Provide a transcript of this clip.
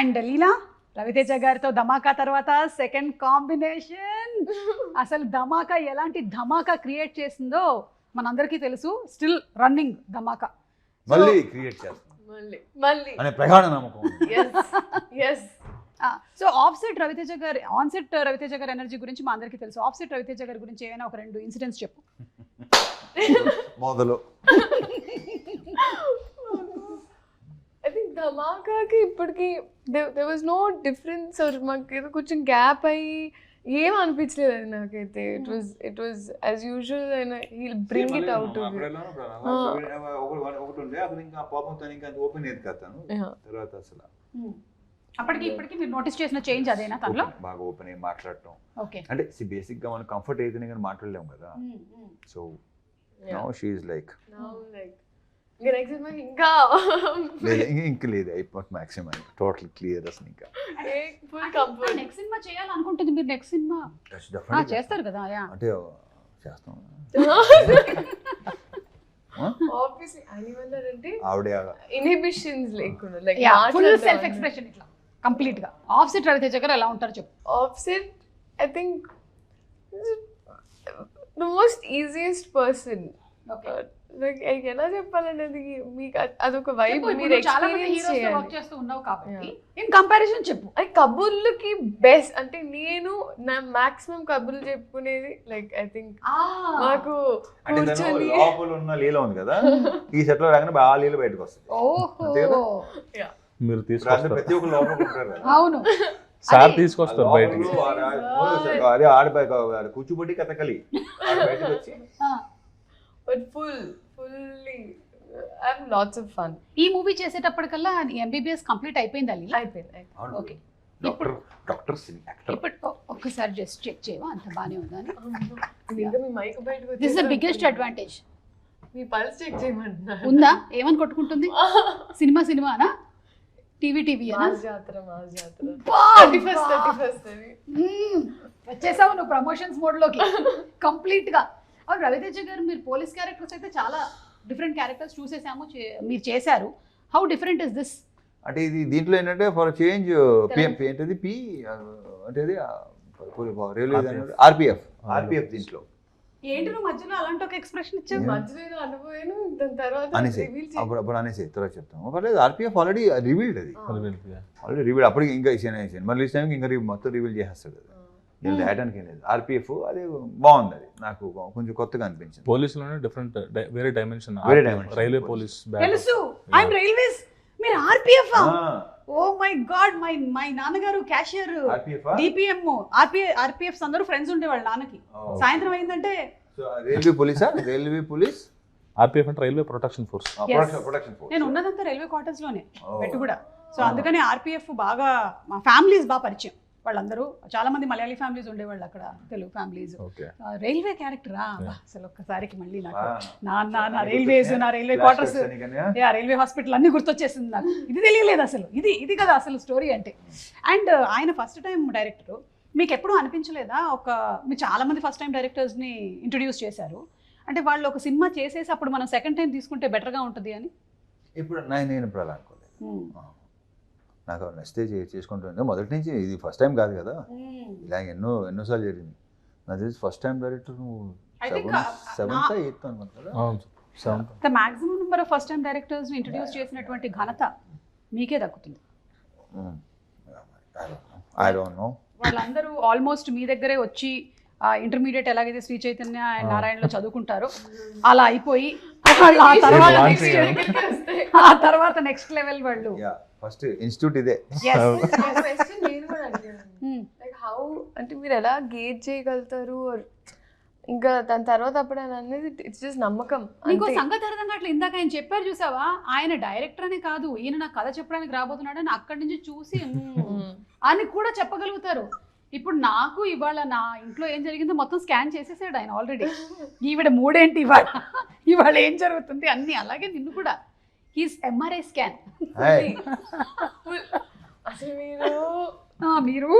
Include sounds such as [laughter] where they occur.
And లీలా రవితేజ గారితో ధమాకా తర్వాత second combination. [laughs] అసలు ధమాకా ఎలాంటి ధమాకా క్రియేట్ చేసిందో మనందరికీ తెలుసు. Still running Dhamaka. మళ్ళీ క్రియేట్ చేస్తాం మళ్ళీ మళ్ళీ. అనే ప్రగాఢ నమ్మకం ఉంది. Yes yes so off set Raviteja గారి ఆన్ సెట్ రవితేజ గారి ఎనర్జీ గురించి మా అందరికీ తెలుసు. ఆఫ్ సెట్ రవితేజ గారి గురించి ఏమైనా ఒక రెండు ఇన్సిడెంట్స్ చెప్పు. [laughs] మొదలు [laughs] ఐ థింక్ ధమాకాకి ఇప్పటికి దే వాజ్ నో డిఫరెన్స్ మాకు ఏదో కొంచెం గ్యాప్ అయ్యి ఏం అనిపించలేదు అది నాకైతే. It was it was as usual and he bring it out ఒకటి ఉండే అప్పుడు ఇంకా పాపం తను ఇంకా ఓపెన్ అయ్యేది కదా తను. తర్వాత అసలు. అప్పటికి ఇప్పటికి మీరు నోటీస్ చేసిన చేంజ్ అదేనా తనలో? బాగా ఓపెన్ అయ్యి మాట్లాడటం. ఓకే అంటే బేసిక్గా మనం కంఫర్ట్ అయితేనే కానీ మాట్లాడలేము కదా. So now she like like ఇంకా నెక్స్ట్ సినిమా ఇంకా లేదు ఇంక- ఇంక లేదు అయిపోతుంది మాక్సిమం టోటల్ క్లియర్ అసలు ఇంకా. ఫుల్ కంఫర్ట్ నెక్స్ట్ సినిమా చేయాలనుకుంటుంది మీరు నెక్స్ట్ సినిమా చేస్తారు కదా యా అంటే చేస్తాం. ఆబ్వియస్లీ అనివన్నారంటే ఆవిడే ఇన్హిబిషన్స్ లేకుండా లైక్ ఫుల్ సెల్ఫ్ ఎక్స్ప్రెషన్ ఇట్లా కంప్లీట్గా. ఆఫ్ సెట్ రవితేజ గారు ఎలా ఉంటారు చెప్పు. Upset I think the most easiest person like ఎలా చెప్పాలనేది మీకు అదొక వైబ్ చెప్పు, మీరు ఎక్స్పీరియన్స్ చేస్తూ ఉన్నావు కాబట్టి ఇన్ కంపారిజన్ చెప్పు. అది కబుర్లకి బెస్ట్ అంటే నేను నా మాక్సిమం కబుర్లు చెప్పుకునేది లైక్ ఐ థింక్ కూర్చొని లోపల ఉన్న లీల ఉంది కదా? [laughs] ఈ సెట్లో రాగానే బాగా లీల బయటకు వస్తుంది. మీరు తీసుకొస్తారు. ప్రతి ఒక్కరు లోపల అవును. సార్ అది- తీసుకొస్తారు బయటికి. అదే ఆడ కూర్చోబెట్టి కథకలి. బయటకు వచ్చి. But full fully I have lots of fun ఈ మూవీ చేసేటప్పటికల్లా ఎంబీబీఎస్ కంప్లీట్ అయిపోయింది అల్లి అయిపోయింది. Okay doctor doctor cine actor. ఇప్పుడు ఒక్కసారి జస్ట్ చెక్ చేయవా? అంత బానే ఉందని ఇది ఇంకా మీ మైక్ బయటకు దిస్ ద బిగ్గెస్ట్ అడ్వాంటేజ్ మీ పల్స్ చెక్ చేయమంటున్నారు. ఉందా? ఏమని కొట్టుకుంటుంది? [laughs] సినిమా సినిమానా? టీవీ టీవీ జాతర మాస్ జాతర. బా, థర్టీ ఫస్ట్ బా. థర్టీ ఫస్ట్ అని. మ్మ్. వచ్చేసావు నువ్వు ప్రమోషన్స్ మోడ్లోకి కంప్లీట్ అవును రవితేజ గారు మీరు పోలీస్ క్యారెక్టర్స్ అయితే చాలా డిఫరెంట్ క్యారెక్టర్స్ చూసేసాము మీరు చేశారు. హౌ డిఫరెంట్ ఇస్ దిస్ అంటే ఇది దీంట్లో ఏంటంటే ఫర్ చేంజ్ ఏంటది? పి అంటే రైల్వే ఆర్పిఎఫ్ ఆర్పిఎఫ్ దీంట్లో. ఏంటి నువ్వు మధ్యలో అలాంటి ఒక ఎక్స్ప్రెషన్ ఇచ్చావు? మధ్యలో ఏదో అనుకోయాను దాని తర్వాత అనేసి. అప్పుడు అప్పుడు అనేసి తర్వాత చెప్తాం పర్లేదు ఆర్పిఎఫ్ ఆల్రెడీ రివీల్డ్ అది. ఆల్రెడీ రివీల్ అప్పటికి ఇంకా ఇచ్చాను మళ్ళీ టైంకి ఇంకా రివీల్ మొత్తం రివీల్ చేసేస్తాడు నేను Hmm. రాయడానికి ఏం లేదు. ఆర్పిఎఫ్ అది బాగుంది అది. నాకు కొంచెం కొత్తగా అనిపించింది. పోలీసులోనే డిఫరెంట్ వేరే డైమెన్షన్ వేరే dimension. Railway police. తెలుసు. ఐఎమ్ రైల్వేస్ మీరు RPF. Oh my god my my నాన్నగారు క్యాషియర్ ఆర్పిఎఫ్ డిపిఎం ఆర్పిఎ ఆర్పిఎఫ్ అందరూ ఫ్రెండ్స్ ఉండేవాళ్ళు నాన్నకి. Oh. సాయంత్రం అయిందంటే రైల్వే పోలీసా రైల్వే పోలీస్ ఆర్పిఎఫ్ అంటే రైల్వే ప్రొటెక్షన్ ఫోర్స్ నేను ఉన్నదంతా రైల్వే క్వార్టర్స్లోనే. Oh. పెట్టు కూడా. So Ah. అందుకని ఆర్పిఎఫ్ బాగా మా ఫ్యామిలీస్ బాగా పరిచయం. వాళ్ళందరూ చాలా మంది మలయాళీ ఫ్యామిలీస్ ఉండేవాళ్ళు అక్కడ తెలుగు ఫ్యామిలీస్. ఓకే. రైల్వే క్యారెక్టరా అసలు ఒక్కసారికి మళ్ళీ నాకు. నాన్న నా రైల్వేస్ నా రైల్వే క్వార్టర్స్. రైల్వే హాస్పిటల్ అన్ని గుర్తొచ్చేసింది నాకు. ఇది తెలియలేదు అసలు. ఇది ఇది కదా అసలు స్టోరీ అంటే. అండ్ ఆయన ఫస్ట్ టైం డైరెక్టర్ మీకు ఎప్పుడూ అనిపించలేదా? ఒక మీరు చాలా మంది ఫస్ట్ టైం డైరెక్టర్స్ని ఇంట్రడ్యూస్ చేశారు. అంటే వాళ్ళు ఒక సినిమా చేసేసి అప్పుడు మనం సెకండ్ టైం తీసుకుంటే బెటర్గా ఉంటుంది అని? ఇప్పుడు నేను ఇప్పుడు అలా అనుకోలేదు. Hmm. నాకు నచ్చితే చే- చేసుకుంటుంది మొదటి నుంచి ఇది ఫస్ట్ టైం కాదు కదా. ఇలా ఎన్నో ఎన్నోసార్లు జరిగింది. నాకు తెలిసి ఫస్ట్ టైం డైరెక్టర్ నువ్వు సెవెంత్ ఎయిత్ అనుకుంటా కదా? Seven the maximum number of first time డైరెక్టర్స్ని introduce చేసినటువంటి ఘనత మీకే దక్కుతుంది. ఐ డోంట్ నో వాళ్ళందరూ ఆల్మోస్ట్ మీ దగ్గరే వచ్చి ఇంటర్మీడియట్ ఎలాగైతే శ్రీ చైతన్య అండ్. నారాయణలో చదువుకుంటారో [laughs] అలా అయిపోయి [laughs] ఆ తర్వాత నెక్స్ట్ లెవెల్ వాళ్ళు. ఫస్ట్ ఇన్స్టిట్యూట్ ఇదే. [laughs] అడిగాను. Hmm. లైక్ హౌ అంటే మీరు ఎలా గేట్ చేయగలుగుతారు? ఇంకా దాని తర్వాత అప్పుడు అని అనేది ఇట్స్ జస్ట్ నమ్మకం. నీకు అంతే. సంగతి అర్థం కావట్లేదు ఇందాక ఆయన చెప్పారు చూసావా? ఆయన డైరెక్టర్ అనే కాదు. ఈయన నాకు కథ చెప్పడానికి రాబోతున్నాడు అని అక్కడి నుంచి చూసి. [laughs] అని కూడా చెప్పగలుగుతారు. ఇప్పుడు నాకు ఇవాళ నా ఇంట్లో ఏం జరిగిందో మొత్తం స్కాన్ చేసేసాడు ఆయన ఆల్రెడీ [laughs] ఈవిడ మూడేంటి ఇవాళ? ఇవాళ ఏం జరుగుతుంది? అన్ని అలాగే నిన్ను కూడా. He's MRI scan hi Full- అసలు మీరు మీరు